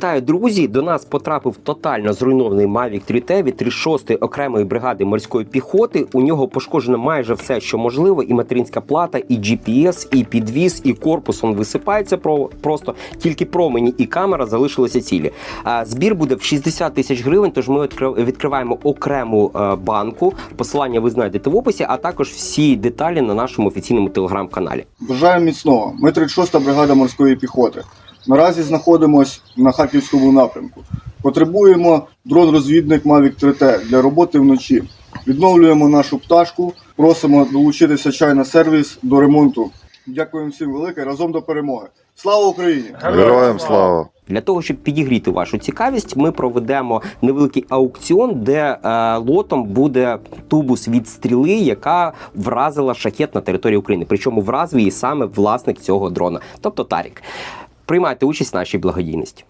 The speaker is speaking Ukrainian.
Вітаю, друзі! До нас потрапив тотально зруйнований Mavic 3T від 36-ї окремої бригади морської піхоти. У нього пошкоджено майже все, що можливо: і материнська плата, і GPS, і підвіз, і корпус он висипається про просто тільки промені і камера залишилися цілі. Збір буде в 60 тисяч гривень. Тож ми відкриваємо окрему е, банку. Посилання ви знайдете в описі, а також всі деталі на нашому офіційному телеграм-каналі. Бажаємо міцного. Ми 36-та бригада морської піхоти. Наразі знаходимося на Харківському напрямку. Потребуємо дрон-розвідник Mavic 3T для роботи вночі. Відновлюємо нашу пташку. Просимо долучитися чайна сервіс до ремонту. Дякуємо всім велике. Разом до перемоги. Слава Україні! Героям слава! Для того щоб підігріти вашу цікавість, ми проведемо невеликий аукціон, де е, лотом буде тубус від стріли, яка вразила шахет на території України. Причому вразив її саме власник цього дрона, тобто Тарік. Приймайте участь в нашій благодійності.